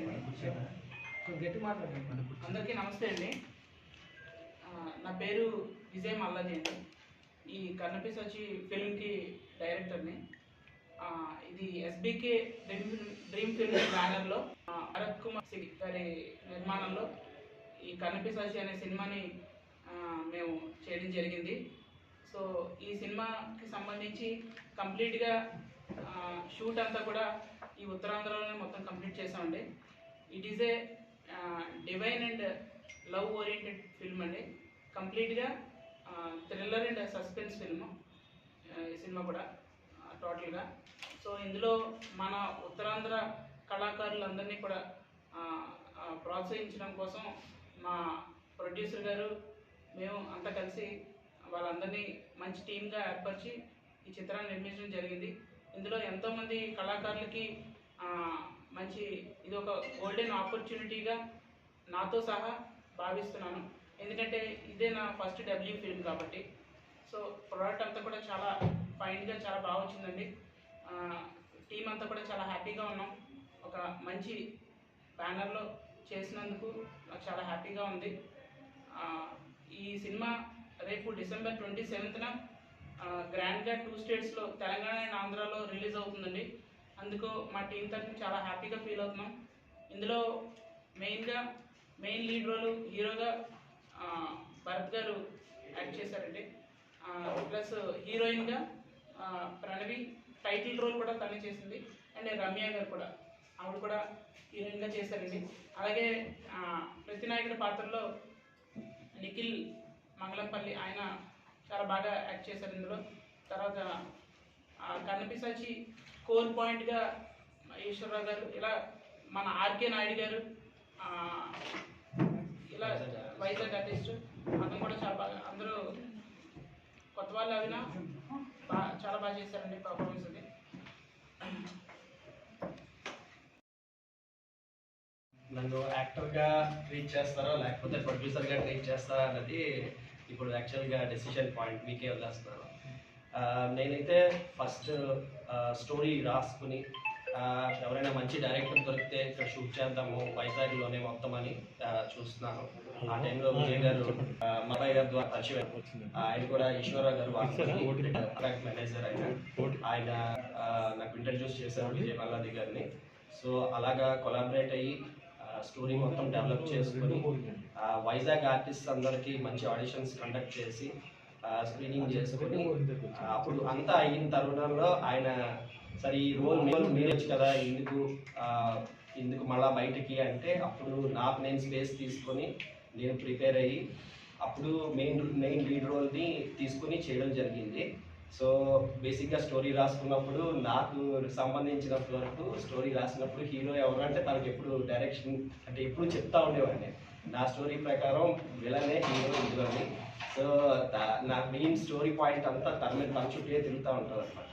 అండి గట్టి మాట్లాడండి అందరికీ నమస్తే అండి. నా పేరు విజయ్ మల్లాది అండి. ఈ కర్ణపీస్ వచ్చి ఫిల్మ్కి డైరెక్టర్ని. ఇది ఎస్బీకే డ్రీమ్ డ్రీమ్ ఫిల్మ్ బ్యానర్లో ఆ, భరత్ కుమార్ సింగ్ గారి నిర్మాణంలో ఈ కర్ణపీస్ వచ్చి అనే సినిమాని మేము చేయడం జరిగింది. సో ఈ సినిమాకి సంబంధించి కంప్లీట్గా షూట్ అంతా కూడా ఈ ఉత్తరాంధ్రలోనే మొత్తం కంప్లీట్ చేసామండి it is a divine and. Love oriented film అండి కంప్లీట్గా థ్రిల్లర్ అండ్ సస్పెన్స్ ఫిల్మ్ సినిమా కూడా టోటల్గా సో ఇందులో మన ఉత్తరాంధ్ర కళాకారులందరినీ కూడా ప్రోత్సహించడం కోసం మా ప్రొడ్యూసర్ గారు మేము అంతా కలిసి వాళ్ళందరినీ మంచి టీమ్గా ఏర్పరిచి ఈ చిత్రాన్ని నిర్మించడం జరిగింది. ఇందులో ఎంతోమంది కళాకారులకి మంచి ఇది ఒక గోల్డెన్ ఆపర్చునిటీగా నాతో సహా భావిస్తున్నాను. ఎందుకంటే ఇదే నా ఫస్ట్ డబ్ల్యూ ఫిల్మ్ కాబట్టి. సో ప్రోడక్ట్ అంతా కూడా చాలా ఫైన్గా చాలా బాగా వచ్చిందండి. టీం అంతా కూడా చాలా హ్యాపీగా ఉన్నాం. ఒక మంచి బ్యానర్లో చేసినందుకు నాకు చాలా హ్యాపీగా ఉంది. ఈ సినిమా రేపు డిసెంబర్ ట్వంటీ సెవెంత్న గ్రాండ్గా టూ స్టేట్స్లో తెలంగాణ అండ్ ఆంధ్రాలో రిలీజ్ అవుతుందండి. అందుకు మా టీం తరఫున చాలా హ్యాపీగా ఫీల్ అవుతున్నాం. ఇందులో మెయిన్గా మెయిన్ లీడ్ రోల్ హీరోగా భరత్ గారు యాక్ట్ చేశారండి. ప్లస్ హీరోయిన్గా ప్రణవి టైటిల్ రోల్ కూడా తనే చేసింది. అండ్ రమ్య గారు కూడా ఆవిడ కూడా హీరోయిన్గా చేశారండి. అలాగే ప్రతినాయకుడి పాత్రలో నిఖిల్ మంగళంపల్లి ఆయన చాలా బాగా యాక్ట్ చేశారు ఇందులో. తర్వాత ఆ, కన్నపిసాచి కోర్ పాయింట్గా ఈశ్వరరావు గారు ఇలా మన ఆర్కే నాయుడు గారు ఇలా వైజాగ్ ఆర్టిస్ట్ అతను కూడా చాలా బాగా అందరూ కొత్త వాళ్ళు అవినా చాలా బాగా చేశారండి పర్ఫార్మెన్స్ అది నన్ను యాక్టర్గా ట్రీట్ చేస్తారో లేకపోతే ప్రొడ్యూసర్గా ట్రీట్ చేస్తారా అన్నది ఇప్పుడు యాక్చువల్గా డెసిషన్ పాయింట్ మీకే వదిలేస్తున్నాను. నేనైతే ఫస్ట్ స్టోరీ రాసుకుని ఎవరైనా మంచి డైరెక్టర్ దొరికితే ఇక్కడ షూట్ చేద్దాము వైజాగ్లోనే మొత్తం అని చూస్తున్నాను. ఆ టైంలో విజయ్ గారు మబాయ్ గారి ద్వారా పరిచయం ఆయన కూడా ఈశ్వరరావు గారు కాంట్రాక్ట్ మేనేజర్ ఆయన. ఆయన నాకు ఇంట్రడ్యూస్ చేశారు విజయ్ మల్లాది గారిని. సో అలాగా కొలాబరేట్ అయ్యి స్టోరీ మొత్తం డెవలప్ చేసుకుని వైజాగ్ ఆర్టిస్ట్ అందరికీ మంచి ఆడిషన్స్ కండక్ట్ చేసి స్క్రీనింగ్ చేసుకుని అప్పుడు అంతా అయిన తరుణంలో ఆయన సరే ఈ రోల్ మీరు మీరొచ్చు కదా ఎందుకు ఎందుకు మళ్ళా బయటికి అంటే అప్పుడు నాకు నేను స్పేస్ తీసుకొని నేను ప్రిపేర్ అయ్యి అప్పుడు మెయిన్ మెయిన్ లీడ్ రోల్ని తీసుకుని చేయడం జరిగింది. సో బేసిక్గా స్టోరీ రాసుకున్నప్పుడు నాకు సంబంధించినంత వరకు స్టోరీ రాసినప్పుడు హీరో ఎవరు అంటే తనకి ఎప్పుడు డైరెక్షన్ అంటే ఎప్పుడు చెప్తా ఉండేవాడిని. నా స్టోరీ ప్రకారం విలనే హీరో అని సో నా మెయిన్ స్టోరీ పాయింట్ అంతా తన మీద తన చుట్టే తిరుగుతూ ఉంటుంది అనమాట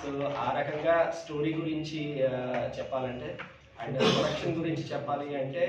సో ఆ రకంగా స్టోరీ గురించి చెప్పాలంటే అండ్ ప్రొడక్షన్ గురించి చెప్పాలి అంటే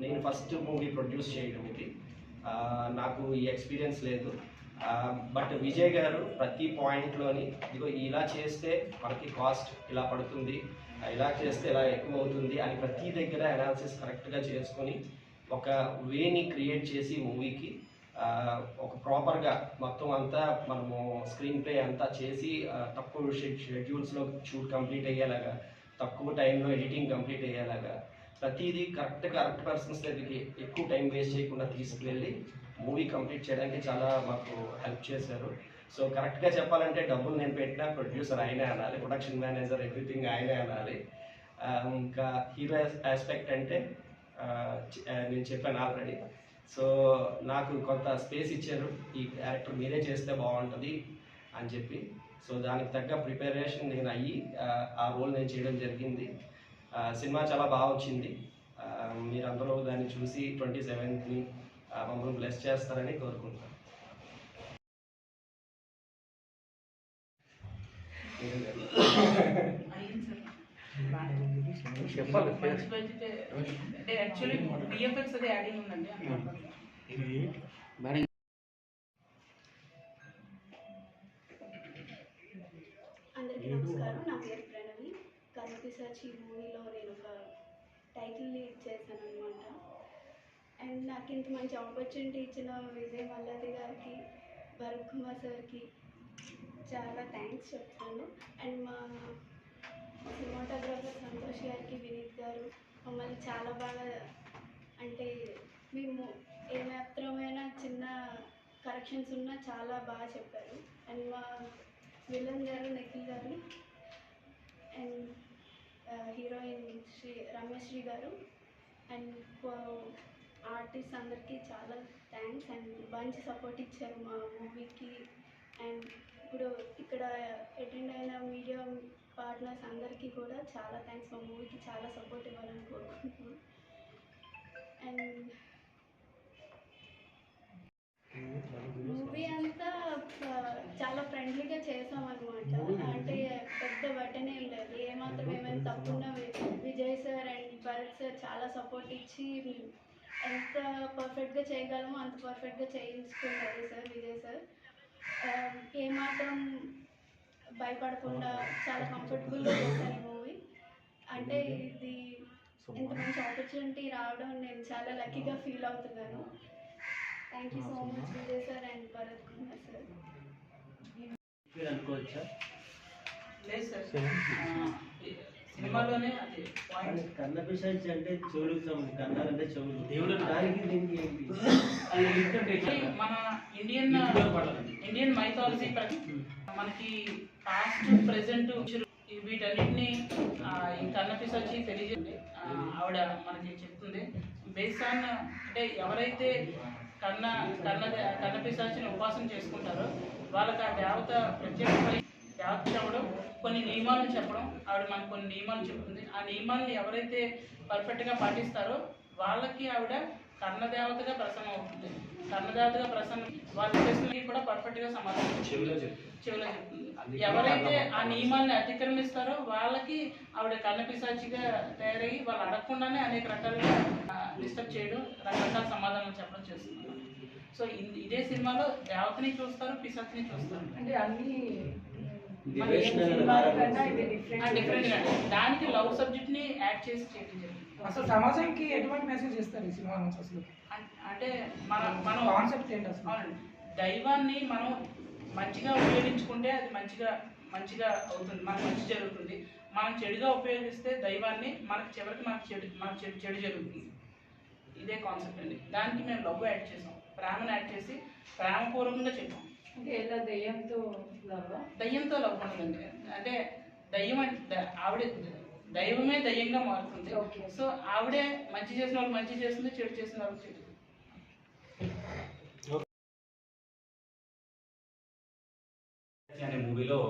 నేను ఫస్ట్ మూవీ ప్రొడ్యూస్ చేయడం ఇది. నాకు ఈ ఎక్స్పీరియన్స్ లేదు. బట్ విజయ్ గారు ప్రతి పాయింట్లోని ఇదిగో ఇలా చేస్తే మనకి కాస్ట్ ఇలా పడుతుంది ఇలా చేస్తే ఇలా ఎక్కువ అవుతుంది అని ప్రతి దగ్గర అనాలిసిస్ కరెక్ట్గా చేసుకొని ఒక వేని క్రియేట్ చేసి మూవీకి ఒక ప్రాపర్గా మొత్తం అంతా మనము స్క్రీన్ ప్లే అంతా చేసి తక్కువ షెడ్యూల్స్లో షూట్ కంప్లీట్ అయ్యేలాగా తక్కువ టైంలో ఎడిటింగ్ కంప్లీట్ అయ్యేలాగా ప్రతిదీ కరెక్ట్ కరెక్ట్ పర్సన్స్ దగ్గరికి ఎక్కువ టైం వేస్ట్ చేయకుండా తీసుకువెళ్ళి మూవీ కంప్లీట్ చేయడానికి చాలా మాకు హెల్ప్ చేశారు. సో కరెక్ట్గా చెప్పాలంటే డబ్బులు నేను పెట్టిన ప్రొడ్యూసర్ ఆయనే అనాలి ప్రొడక్షన్ మేనేజర్ ఎవ్రీథింగ్ ఆయనే అనాలి. ఇంకా హీరో ఆస్పెక్ట్ అంటే నేను చెప్పాను ఆల్రెడీ సో నాకు కొంత స్పేస్ ఇచ్చారు. ఈ క్యారెక్టర్ మీరే చేస్తే బాగుంటుంది అని చెప్పి. సో దానికి తగ్గ ప్రిపరేషన్ నేను అయ్యి ఆ, రోల్ నేను చేయడం జరిగింది. సినిమా చాలా బాగా వచ్చింది. మీరందరూ దాన్ని చూసి ట్వంటీ సెవెంత్ని మమ్మల్ని బ్లెస్ చేస్తారని కోరుకుంటున్నాను. చెప్పాలి అంటే యాక్చువల్లీ అది యాడింగ్ ఉందండి. అందరికీ నమస్కారం. నా పేరు ప్రణవి. కన్పిసాచి మూవీలో నేను ఒక టైటిల్ లీడ్ చేశాను అనమాట అండ్ నాకు ఇంత మంచి ఆపర్చునిటీ ఇచ్చిన విజయ్ మల్లాది గారికి భరత్ కుమార్ సార్కి చాలా థ్యాంక్స్ చెప్తాను. అండ్ మా సినిమాటోగ్రాఫర్ సంతోష్ గారికి వినీత్ గారు మమ్మల్ని చాలా బాగా అంటే మేము ఏ చిన్న కరెక్షన్స్ ఉన్నా చాలా బాగా చెప్పారు. అండ్ మా విలన్ గారు నిఖిల్ గారు అండ్ హీరోయిన్ శ్రీ రమేశ్రీ గారు అండ్ ఆర్టిస్ట్ అందరికీ చాలా థ్యాంక్స్ అండ్ మంచి సపోర్ట్ ఇచ్చారు మా మూవీకి అండ్ ఇప్పుడు ఇక్కడ అటెండ్ అయిన మీడియా పార్ట్నర్స్ అందరికీ కూడా చాలా థ్యాంక్స్ మా మూవీకి చాలా సపోర్ట్ ఇవ్వాలని కోరుకుంటున్నాను అండ్ మూవీ అంతా చాలా ఫ్రెండ్లీగా చేసాం అనమాట అంటే పెద్ద బటన్ ఏం లేదు. ఏమాత్రం ఏమైనా తప్పున్నా Vijay sir and Bharat sir చాలా సపోర్ట్ ఇచ్చి ఎంత పర్ఫెక్ట్గా చేయగలమో అంత పర్ఫెక్ట్గా చేయించుకున్నారు సార్ విజయ్ సార్ ఆ, ఏమాత్రం భయపడకుండా చాలా కంఫర్టబుల్గా చేశాను ఈ మూవీ అంటే ఇది ఇంత మంచి ఆపర్చునిటీ రావడం నేను చాలా లక్కీగా ఫీల్ అవుతున్నాను. Thank you so much Vijay sir and Bharat Kumar sir మీరు అనుకోవచ్చా? లేదు సార్ సినిమాలోనే అది పాయింట్ కన్న పిశాచి అంటే చెవులకు సంబంధించి కన్నాలంటే చెవులు. దేవుడు దానికి దీనికి ఏంటి? మన ఇండియన్ ఇండియన్ మైథాలజీ ప్రకారం. మనకి పాస్ట్ ప్రెసెంట్ వీటన్నిటిని ఆ, ఈ వచ్చి తెలియజేయండి ఆవిడ మనకి చెప్తుంది. బేస్ ఆన్ అంటే ఎవరైతే కన్న కన్న కన్నపిసాచిని ఉపాసన చేసుకుంటారో వాళ్ళకి ఆ దేవత ప్రత్యేకమైన దేవత చెప్పడం కొన్ని నియమాలను చెప్పడం ఆవిడ మనకు కొన్ని నియమాలు చెప్తుంది. ఆ నియమాలను ఎవరైతే పర్ఫెక్ట్గా పాటిస్తారో వాళ్ళకి ఆవిడ కర్ణదేవతగా ప్రసన్నం అవుతుంది. కర్ణదేవతగా ప్రసన్నం వాళ్ళ ప్రశ్నలకి కూడా పర్ఫెక్ట్గా సమాధానం చెవిలో చెప్తుంది. ఎవరైతే ఆ నియమాల్ని అతిక్రమిస్తారో వాళ్ళకి ఆవిడ కన్నపిశాచిగా తయారయ్యి వాళ్ళు అడగకుండానే అనేక రకాలుగా డిస్టర్బ్ చేయడం రకరకాల సమాధానాలు చెప్పడం చేస్తున్నారు. సో ఇదే సినిమాలో దేవతని చూస్తారు పిశాచిని చూస్తారు. అంటే అన్ని డిఫరెంట్ దానికి లవ్ సబ్జెక్ట్ని యాడ్ చేసి చేయడం జరిగింది. అసలు సమాజానికి ఎటువంటి మెసేజ్ ఇస్తారు ఈ సినిమా నుంచి అసలు? అంటే మన మనం కాన్సెప్ట్ ఏంటి అసలు? అవునండి. దైవాన్ని మనం మంచిగా ఉపయోగించుకుంటే అది మంచిగా మంచిగా అవుతుంది మనకు మంచి జరుగుతుంది. మనం చెడుగా ఉపయోగిస్తే దైవాన్ని మనకు చివరికి మనకు చెడు మనకు చెడు చెడు జరుగుతుంది. ఇదే కాన్సెప్ట్ అండి. దానికి మేము లవ్ యాడ్ చేసాం. ప్రేమను యాడ్ చేసి ప్రేమపూర్వకంగా చెప్పాం. అంటే ఎలా దయ్యంతో లాగా దయ్యంతో లవ్ ఉండదండి. అంటే దయ్యం అంటే ఆవిడ దైవమే దయ్యంగా మారుతుంది. సో ఆవిడే మంచి చేసిన వాళ్ళు మంచి చేస్తుంది చెడు చేసిన వాళ్ళు చెడు. అనే మూవీలో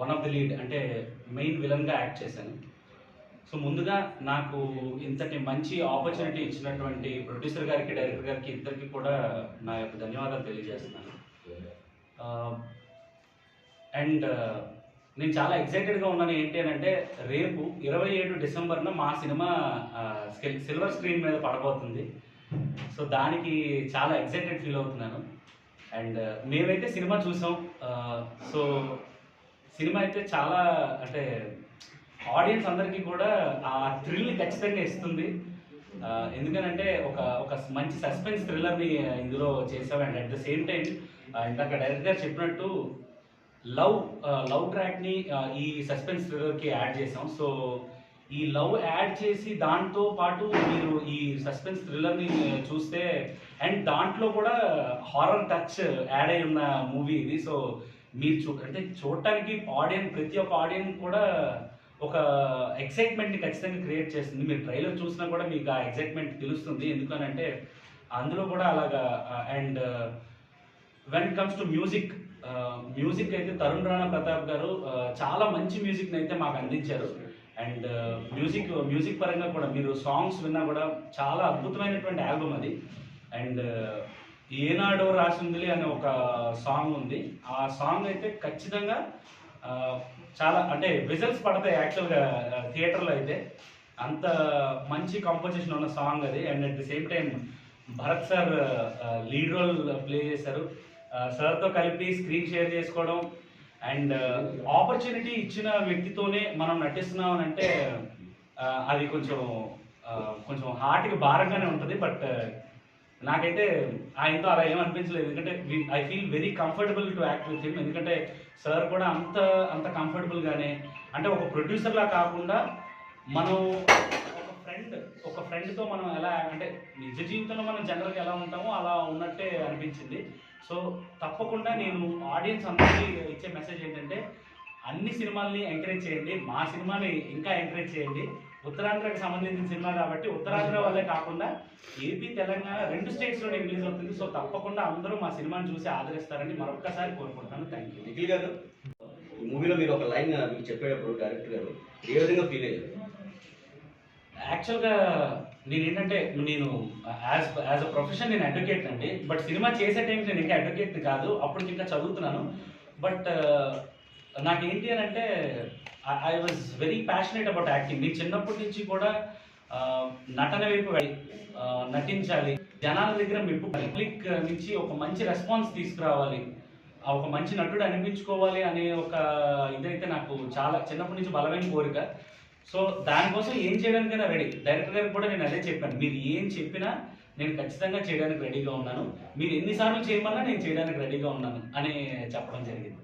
వన్ ఆఫ్ ది లీడ్ అంటే మెయిన్ విలన్గా యాక్ట్ చేశాను. సో ముందుగా నాకు ఇంతటి మంచి ఆపర్చునిటీ ఇచ్చినటువంటి ప్రొడ్యూసర్ గారికి డైరెక్టర్ గారికి ఇద్దరికి కూడా నా యొక్క ధన్యవాదాలు తెలియజేస్తున్నాను. అండ్ నేను చాలా ఎక్సైటెడ్గా ఉన్నాను ఏంటి అని అంటే రేపు ఇరవై ఏడు డిసెంబర్న మా సినిమా సిల్వర్ స్క్రీన్ మీద పడబోతుంది. సో దానికి చాలా ఎక్సైటెడ్ ఫీల్ అవుతున్నాను. అండ్ మేమైతే సినిమా చూసాం. సో సినిమా అయితే చాలా అంటే ఆడియన్స్ అందరికీ కూడా ఆ థ్రిల్ ఖచ్చితంగా ఇస్తుంది. ఎందుకనంటే ఒక ఒక మంచి సస్పెన్స్ థ్రిల్లర్ని ఇందులో చేసాం. And at the same time ఇందాక డైరెక్టర్ గారు చెప్పినట్టు లవ్ లవ్ ట్రాక్ని ఈ సస్పెన్స్ థ్రిల్లర్కి యాడ్ చేసాం సో ఈ లవ్ యాడ్ చేసి దాంతో పాటు మీరు ఈ సస్పెన్స్ థ్రిల్లర్ని చూస్తే అండ్ దాంట్లో కూడా హారర్ టచ్ యాడ్ అయి ఉన్న మూవీ ఇది. సో మీరు చూ అంటే చూడటానికి ఆడియన్స్ ప్రతి ఒక్క ఆడియన్స్ కూడా ఒక ఎక్సైట్మెంట్ని ఖచ్చితంగా క్రియేట్ చేస్తుంది. మీరు ట్రైలర్ చూసినా కూడా మీకు ఆ ఎక్సైట్మెంట్ తెలుస్తుంది. ఎందుకనంటే అందులో కూడా అలాగా and when it comes to music music అయితే తరుణ్ రాణా ప్రతాప్ గారు చాలా మంచి మ్యూజిక్ని అయితే మాకు అందించారు. అండ్ మ్యూజిక్ మ్యూజిక్ పరంగా కూడా మీరు సాంగ్స్ విన్నా కూడా చాలా అద్భుతమైనటువంటి ఆల్బమ్ అది. అండ్ ఏనాడో రాసిందిలే అనే ఒక సాంగ్ ఉంది. ఆ సాంగ్ అయితే ఖచ్చితంగా చాలా అంటే విజల్స్ పడతాయి యాక్చువల్గా థియేటర్లో అయితే. అంత మంచి కాంపోజిషన్ ఉన్న సాంగ్ అది. And at the same time Bharat sir lead role play చేశారు. సార్తో కలిపి స్క్రీన్ షేర్ చేసుకోవడం అండ్ ఆపర్చునిటీ ఇచ్చిన వ్యక్తితోనే మనం నటిస్తున్నాం అని అంటే అది కొంచెం కొంచెం హార్ట్కి భారంగానే ఉంటుంది. బట్ నాకైతే ఆయనతో అలా ఏమనిపించలేదు ఎందుకంటే I feel very comfortable to act with him. ఎందుకంటే సార్ కూడా అంత అంత కంఫర్టబుల్గానే అంటే ఒక ప్రొడ్యూసర్లా కాకుండా మనం ఒక ఫ్రెండ్ ఒక ఫ్రెండ్తో మనం ఎలా అంటే నిజ జీవితంలో మనం జనరల్గా ఎలా ఉంటామో అలా ఉన్నట్టే అనిపించింది. సో తప్పకుండా నేను ఆడియన్స్ అందరికీ ఇచ్చే మెసేజ్ ఏంటంటే అన్ని సినిమాల్ని ఎంకరేజ్ చేయండి. మా సినిమాని ఇంకా ఎంకరేజ్ చేయండి. ఉత్తరాంధ్రకి సంబంధించిన సినిమా కాబట్టి ఉత్తరాంధ్ర వల్లే కాకుండా ఏపీ తెలంగాణ రెండు స్టేట్స్లో రిలీజ్ అవుతుంది. సో తప్పకుండా అందరూ మా సినిమాని చూసి ఆదరిస్తారని మరొక్కసారి కోరుకుంటాను. థ్యాంక్ యూ నిఖిల్ గారు ఈ మూవీలో మీరు ఒక లైన్ మీకు చెప్పేటప్పుడు డైరెక్టర్ గారు ఏ విధంగా ఫీల్ అయ్యారు? యాక్చువల్గా నేను ఏంటంటే నేను యాజ్ యాజ్ అ ప్రొఫెషన్ నేను అడ్వకేట్ అండి. బట్ సినిమా చేసే టైం నేను ఇంకా అడ్వకేట్ కాదు. అప్పటికి ఇంకా చదువుతున్నాను. బట్ uh, నాకేంటి అని అంటే I was very passionate about acting నేను చిన్నప్పటి నుంచి కూడా uh, నటన వైపు uh, నటించాలి. జనాల దగ్గర మెప్పు పబ్లిక్ నుంచి ఒక మంచి రెస్పాన్స్ తీసుకురావాలి. ఆ ఒక మంచి నటుడు అనిపించుకోవాలి అనే ఒక ఇదైతే నాకు చాలా చిన్నప్పటి నుంచి బలమైన కోరిక. సో దానికోసం ఏం చేయడానికైనా రెడీ డైరెక్టర్ గారికి కూడా నేను అదే చెప్పాను. మీరు ఏం చెప్పినా నేను ఖచ్చితంగా చేయడానికి రెడీగా ఉన్నాను. మీరు ఎన్నిసార్లు చేయమన్నా నేను చేయడానికి రెడీగా ఉన్నాను అని చెప్పడం జరిగింది.